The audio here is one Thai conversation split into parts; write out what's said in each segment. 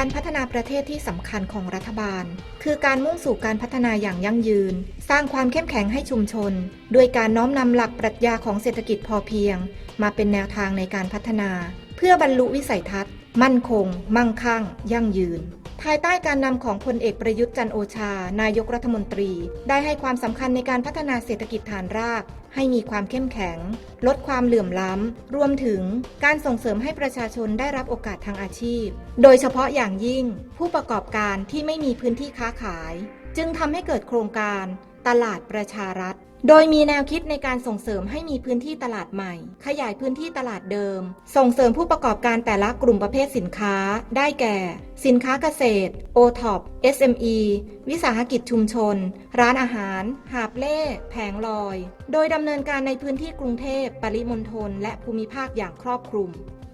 การพัฒนาประเทศที่สำคัญของรัฐบาล คือการมุ่งสู่การพัฒนาอย่างยั่งยืน สร้างความเข้มแข็งให้ชุมชน ด้วยการน้อมนำหลักปรัชญาของเศรษฐกิจพอเพียง มาเป็นแนวทางในการพัฒนา เพื่อบรรลุวิสัยทัศน์ มั่นคง มั่งคั่ง ยั่งยืน ภายใต้การนำของพลเอกประยุทธ์จันโอชา นายกรัฐมนตรี ได้ให้ความสำคัญในการพัฒนาเศรษฐกิจฐานราก ให้มีความเข้มแข็ง ลดความเหลื่อมล้ำ รวมถึงการส่งเสริมให้ประชาชนได้รับโอกาสทางอาชีพ โดยเฉพาะอย่างยิ่ง ผู้ประกอบการที่ไม่มีพื้นที่ค้าขาย จึงทำให้เกิดโครงการ ตลาดประชารัฐ โดยมีแนวคิดในการส่งเสริมให้มีพื้นที่ตลาดใหม่ ขยายพื้นที่ตลาดเดิม ส่งเสริมผู้ประกอบการแต่ละกลุ่มประเภทสินค้า ได้แก่ สินค้าเกษตร o t o p SME วิสาหกิจชุมชน ร้านอาหาร หาบเล่ แผงลอย โดยดำเนินการในพื้นที่กรุงเทพ ปริมณฑล และภูมิภาคอย่างครอบคลุม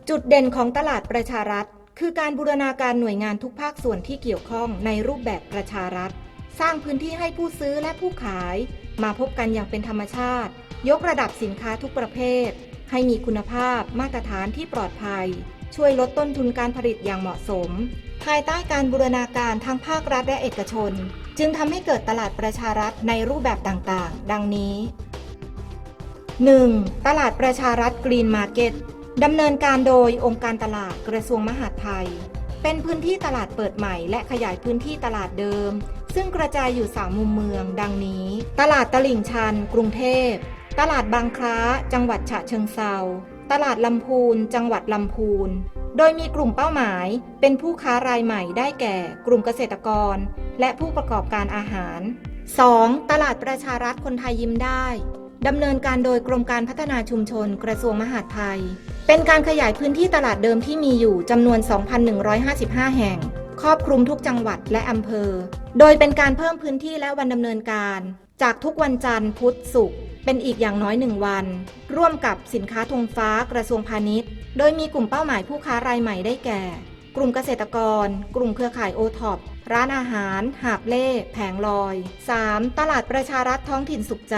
จุดเด่นของตลาดประชารัฐ คือการบูรณาการหน่วยงานทุกภาคส่วนที่เกี่ยวข้องในรูปแบบประชารัฐ สร้างพื้นที่ให้ผู้ซื้อและผู้ขาย มาพบกันอย่างเป็นธรรมชาติ ยกระดับสินค้าทุกประเภท ให้มีคุณภาพมาตรฐานที่ปลอดภัย ช่วยลดต้นทุนการผลิตอย่างเหมาะสม ภายใต้การบูรณาการทั้งภาครัฐและเอกชน จึงทำให้เกิดตลาดประชารัฐในรูปแบบต่างๆ ดังนี้ 1. ตลาดประชารัฐกรีนมาร์เก็ตดำเนินการโดยองค์การตลาดกระทรวงมหาดไทย เป็นพื้นที่ตลาดเปิดใหม่และขยายพื้นที่ตลาดเดิม ซึ่งกระจายอยู่สามมุมเมือง ดังนี้ ตลาดตลิ่งชัน กรุงเทพ ตลาดบางคล้า จังหวัดฉะเชิงเซา ตลาดลำพูน จังหวัดลำพูน โดยมีกลุ่มเป้าหมาย เป็นผู้ค้ารายใหม่ได้แก่ กลุ่มเกษตรกร และผู้ประกอบการอาหาร 2. ตลาดประชารัฐคนไทยยิ้มได้ดำเนินการโดยกรมการพัฒนาชุมชนกระทรวงมหาดไทย เป็นการขยายพื้นที่ตลาดเดิมที่มีอยู่จำนวน 2,155 แห่ง ครอบคลุมทุกจังหวัดและอำเภอ โดยเป็นการเพิ่มพื้นที่และวันดำเนินการ จากทุกวันจันทร์พุธศุกร์เป็นอีกอย่างน้อยหนึ่งวัน ร่วมกับสินค้าธงฟ้ากระทรวงพาณิชย์ โดยมีกลุ่มเป้าหมายผู้ค้ารายใหม่ได้แก่ กลุ่มเกษตรกร กลุ่มเครือข่ายโอท็อปร้านอาหาร หาบเล่ แผงลอย 3. ตลาดประชารัฐท้องถิ่นสุขใจ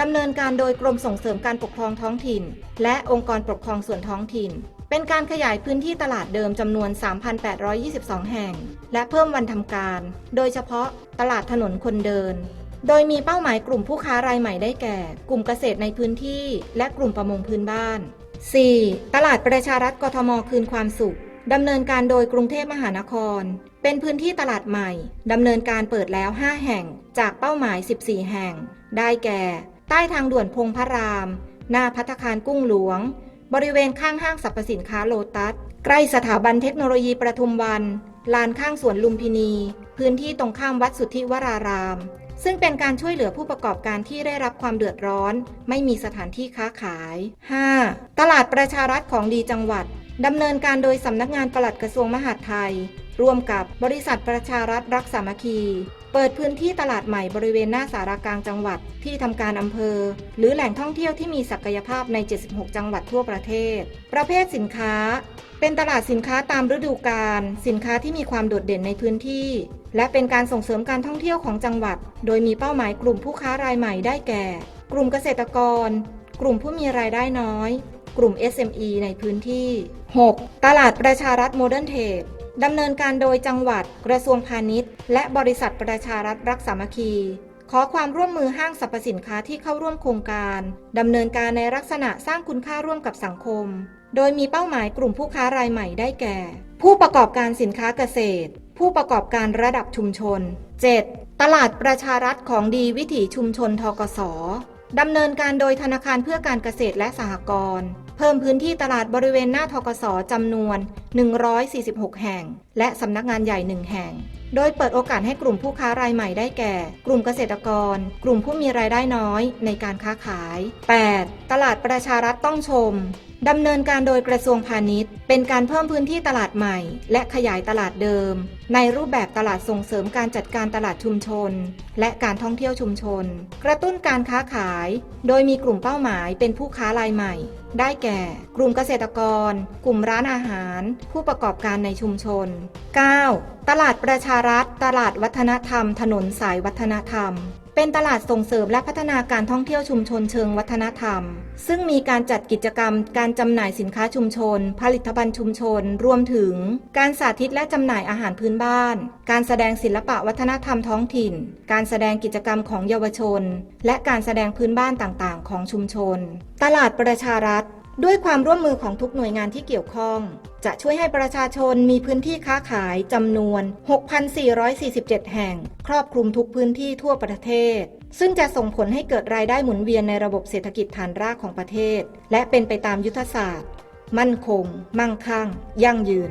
ดำเนินการโดยกรมส่งเสริมการปกครองท้องถิ่น และองค์กรปกครองส่วนท้องถิ่น เป็นการขยายพื้นที่ตลาดเดิมจำนวน 3,822 แห่ง และเพิ่มวันทำการ โดยเฉพาะตลาดถนนคนเดิน โดยมีเป้าหมายกลุ่มผู้ค้ารายใหม่ได้แก่ กลุ่มเกษตรในพื้นที่ และกลุ่มประมงพื้นบ้าน 4. ตลาดประชารัฐกทมคืนความสุขดำเนินการโดยกรุงเทพมหานคร เป็นพื้นที่ตลาดใหม่ ดำเนินการเปิดแล้ว 5 แห่ง จากเป้าหมาย 14 แห่ง ได้แก่ ใต้ทางด่วนพงพระราม หน้าพัตคารกุ้งหลวง บริเวณข้างห้างสรรพสินค้าโลตัส ใกล้สถาบันเทคโนโลยีประทุมวัน ลานข้างสวนลุมพินี พื้นที่ตรงข้ามวัดสุทธิวราราม ซึ่งเป็นการช่วยเหลือผู้ประกอบการที่ได้รับความเดือดร้อน ไม่มีสถานที่ค้าขาย 5. ตลาดประชารัฐของดีจังหวัดดำเนินการโดยสำนักงานปลัดกระทรวงมหาดไทย ร่วมกับบริษัทประชารัฐรักสามัคคี เปิดพื้นที่ตลาดใหม่บริเวณหน้าสารากลางจังหวัดที่ทำการอำเภอ หรือแหล่งท่องเที่ยวที่มีศักยภาพใน 76 จังหวัดทั่วประเทศ ประเภทสินค้า เป็นตลาดสินค้าตามฤดูกาลสินค้าที่มีความโดดเด่นในพื้นที่ และเป็นการส่งเสริมการท่องเที่ยวของจังหวัด โดยมีเป้าหมายกลุ่มผู้ค้ารายใหม่ได้แก่ กลุ่มเกษตรกร กลุ่มผู้มีรายได้น้อย กลุ่ม SME ในพื้นที่ 6. ตลาดประชารัฐโมเดิร์นเทรด ดำเนินการโดยจังหวัด กระทรวงพาณิชย์ และบริษัทประชารัฐรักสามัคคี ขอความร่วมมือห้างสรรพสินค้าที่เข้าร่วมโครงการดำเนินการในลักษณะสร้างคุณค่าร่วมกับสังคม โดยมีเป้าหมายกลุ่มผู้ค้ารายใหม่ได้แก่ ผู้ประกอบการสินค้าเกษตร ผู้ประกอบการระดับชุมชน 7. ตลาดประชารัฐของดีวิถีชุมชนทกสดำเนินการโดยธนาคารเพื่อการเกษตรและสหกรณ์ เพิ่มพื้นที่ตลาดบริเวณหน้าทกสจำนวน 146 แห่ง และสำนักงานใหญ่ 1 แห่ง โดยเปิดโอกาสให้กลุ่มผู้ค้ารายใหม่ได้แก่ กลุ่มเกษตรกร กลุ่มผู้มีรายได้น้อยในการค้าขาย 8. ตลาดประชารัฐต้องชมดำเนินการโดยกระทรวงพาณิชย์ เป็นการเพิ่มพื้นที่ตลาดใหม่ และขยายตลาดเดิม ในรูปแบบตลาดส่งเสริมการจัดการตลาดชุมชน และการท่องเที่ยวชุมชน กระตุ้นการค้าขาย โดยมีกลุ่มเป้าหมายเป็นผู้ค้ารายใหม่ได้แก่ กลุ่มเกษตรกร กลุ่มร้านอาหาร ผู้ประกอบการในชุมชน 9. ตลาดประชารัฐ ตลาดวัฒนธรรม ถนนสายวัฒนธรรม เป็นตลาดส่งเสริมและพัฒนาการท่องเที่ยวชุมชนเชิงวัฒนธรรม ซึ่งมีการจัดกิจกรรม การจำหน่ายสินค้าชุมชน ผลิตภัณฑ์ชุมชน รวมถึง การสาธิตและจำหน่ายอาหารพื้นบ้าน การแสดงศิลปะวัฒนธรรมท้องถิ่น การแสดงกิจกรรมของเยาวชน และการแสดงพื้นบ้านต่างๆ ของชุมชน ตลาดประชารัฐ ด้วยความร่วมมือของทุกหน่วยงานที่เกี่ยวข้อง จะช่วยให้ประชาชนมีพื้นที่ค้าขายจำนวน 6,447 แห่ง ครอบคลุมทุกพื้นที่ทั่วประเทศ ซึ่งจะส่งผลให้เกิดรายได้หมุนเวียนในระบบเศรษฐกิจฐานรากของประเทศ และเป็นไปตามยุทธศาสตร์ มั่นคง มั่งคั่ง ยั่งยืน